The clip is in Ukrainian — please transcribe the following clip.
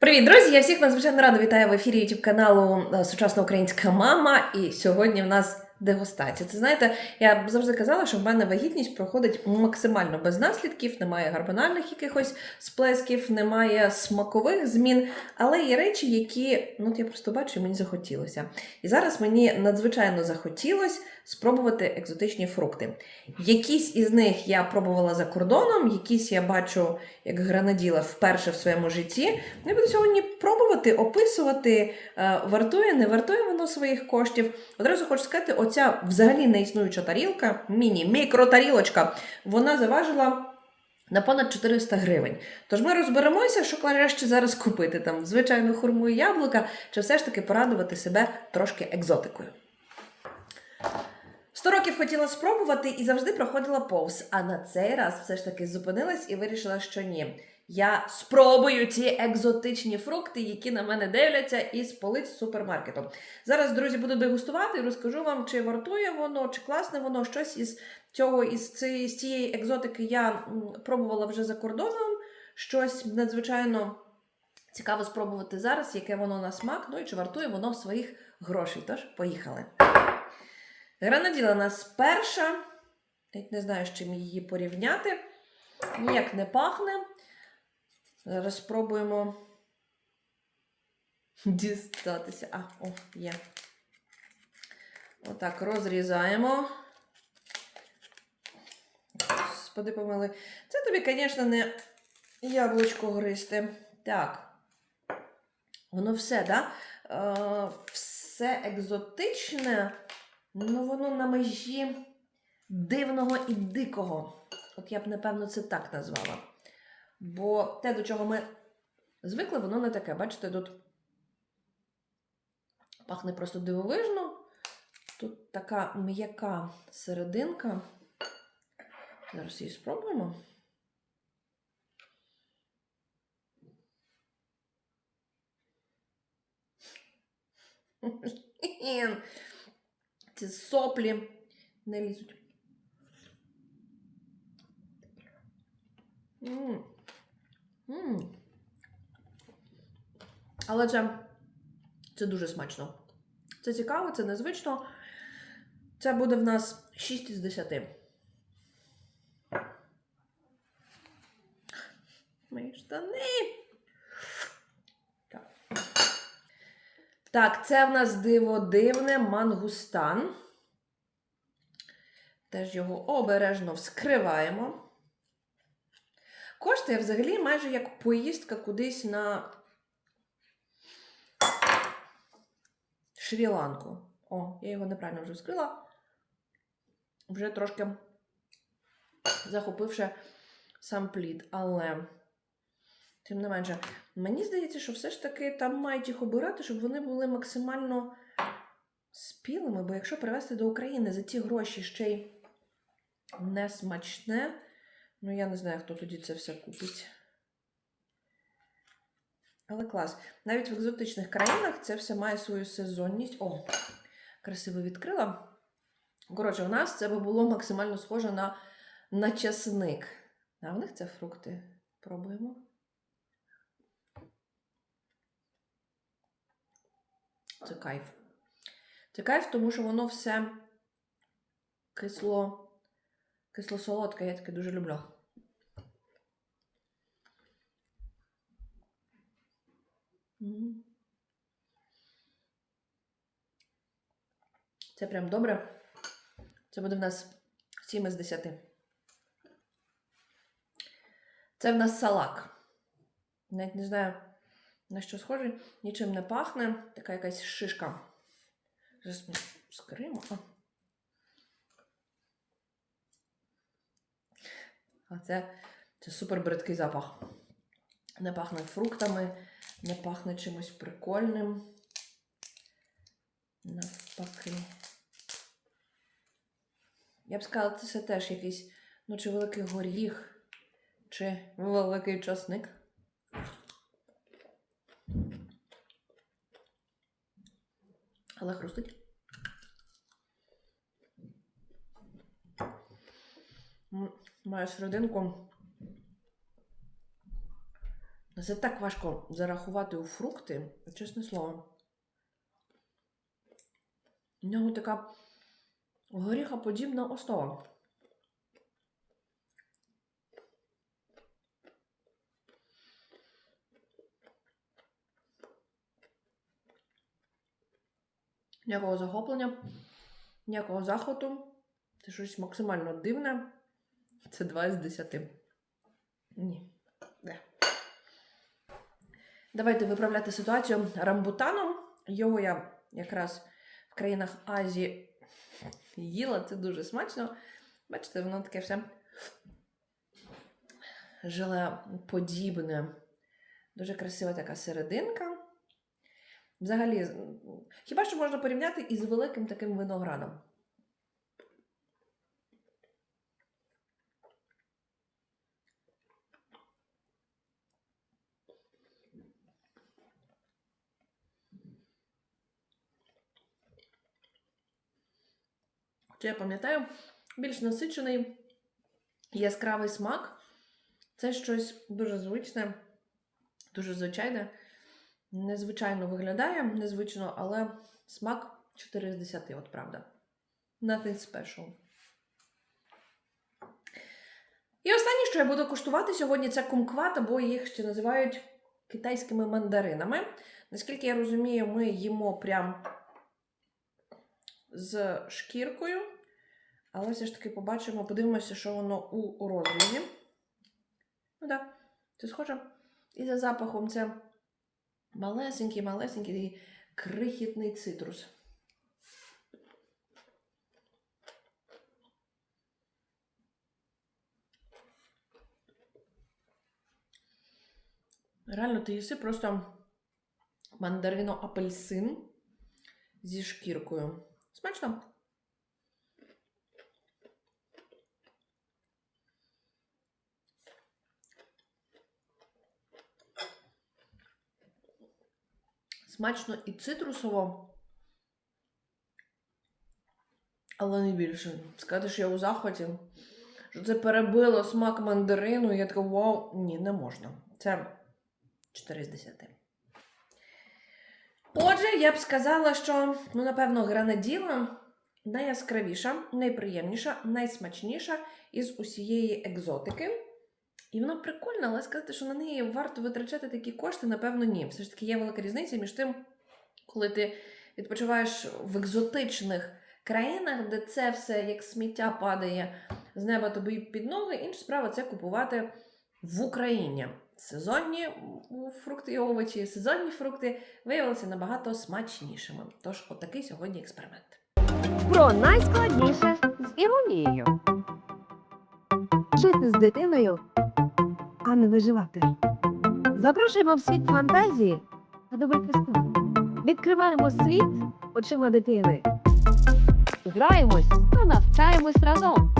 Привіт, друзі! Я всіх надзвичайно рада вітаю в ефірі YouTube каналу е, Сучасна Українська Мама. І сьогодні в нас дегустація. Це знаєте, я завжди казала, що в мене вагітність проходить максимально без наслідків, немає гормональних якихось сплесків, немає смакових змін, але є речі, які ну я просто бачу, мені захотілося. І зараз мені надзвичайно захотілося спробувати екзотичні фрукти. Якісь із них я пробувала за кордоном, якісь я бачу як гранаділа вперше в своєму житті. Я буду сьогодні пробувати, описувати, е, вартує, не вартує воно своїх коштів. Одразу хочу сказати, оця взагалі не існуюча тарілка, міні-мікротарілочка, вона заважила. На понад 400 гривень. Тож ми розберемося, що краще зараз купити там звичайну хурму і яблука, чи все ж таки порадувати себе трошки екзотикою. Сто років хотіла спробувати і завжди проходила повз. А на цей раз все ж таки зупинилась і вирішила, що ні. Я спробую ці екзотичні фрукти, які на мене дивляться із полиць супермаркету. Зараз, друзі, буду дегустувати і розкажу вам, чи вартує воно, чи класне воно. Щось із цього, із цієї, екзотики я пробувала вже за кордоном. Щось надзвичайно цікаво спробувати зараз, яке воно на смак, ну і чи вартує воно своїх грошей. Тож, поїхали. Гранаділа нас перша. Навіть не знаю, з чим її порівняти. Ніяк не пахне. Зараз спробуємо дістатися. А, о, є. Отак розрізаємо. Господи, помили. Це тобі, звісно, не яблучко гристи. Так. Воно все, да? Е, все екзотичне, ну воно на межі дивного і дикого. От я б, напевно, це так назвала. Бо те, до чого ми звикли, воно не таке. Бачите, тут пахне просто дивовижно. Тут така м'яка серединка. Зараз її спробуємо. Ці соплі не лізуть. М. Але це, це дуже смачно. Це цікаво, це незвично. Це буде в нас 6 із 10. Мої штани. Так. Так, це в нас диво дивне мангустан. Теж його обережно вскриваємо. Коштує взагалі майже як поїздка кудись на Шрі-Ланку. О, я його неправильно вже вскрила. Вже трошки захопивши сам плід. Але, тим не менше, мені здається, що все ж таки там мають їх обирати, щоб вони були максимально спілими. Бо якщо привезти до України за ті гроші ще й не смачне, ну я не знаю, хто тоді це все купить. Але клас. Навіть в екзотичних країнах це все має свою сезонність. О, красиво відкрила. Коротше, у нас це би було максимально схоже на, на часник. А в них це фрукти. Пробуємо. Це кайф. Це кайф, тому що воно все кисло, кисло-солодке, я таке дуже люблю. Це прям добре. Це буде в нас 7 із 10. Це в нас салак. Навіть не знаю, на що схожий. Нічим не пахне. Така якась шишка. Зараз ми А. Це, це супер бридкий запах. Не пахне фруктами, не пахне чимось прикольним. Навпаки. Я б сказала, це теж якийсь, ну, чи великий горіх, чи великий часник. Але хрустить. М, Має серединку Це так важко зарахувати у фрукти, чесне слово. У нього така горіхоподібна основа. Ніякого захоплення, ніякого захвату. Це щось максимально дивне. Це 2 з 10. Ні. Не. Давайте виправляти ситуацію рамбутаном. Його я якраз в країнах Азії їла, це дуже смачно. Бачите, воно таке все желеподібне. Дуже красива така серединка. Взагалі, хіба що можна порівняти із великим таким виноградом. Хоча я пам'ятаю, більш насичений яскравий смак. Це щось дуже звичне, дуже звичайне. Незвичайно виглядає, незвично, але смак 4 з 10, от правда. Nothing special. І останнє, що я буду куштувати сьогодні, це кумкват, або їх ще називають китайськими мандаринами. Наскільки я розумію, ми їмо прям з шкіркою. Але все ж таки побачимо, подивимося, що воно у розрізі. Ну так, це схоже. І за запахом це малесенький, малесенький такий крихітний цитрус. Реально, ти їси просто мандарино-апельсин зі шкіркою. Смачно? Смачно і цитрусово, але не більше. Сказати, що я у захваті, що це перебило смак мандарину, і я така вау, ні, не можна. Це 4 з 10. Отже, я б сказала, що, ну, напевно, гранаділа найяскравіша, найприємніша, найсмачніша із усієї екзотики. І вона прикольна, але сказати, що на неї варто витрачати такі кошти, напевно, ні. Все ж таки є велика різниця між тим, коли ти відпочиваєш в екзотичних країнах, де це все як сміття падає з неба тобі під ноги. Інша справа це купувати в Україні. Сезонні фрукти і овочі, сезонні фрукти виявилися набагато смачнішими. Тож, отакий сьогодні експеримент. Про найскладніше з іронією. Жити з дитиною, а не виживати. Запрошуємо в світ фантазії та добрих історій. Відкриваємо світ очима дитини. Граємось та навчаємось разом.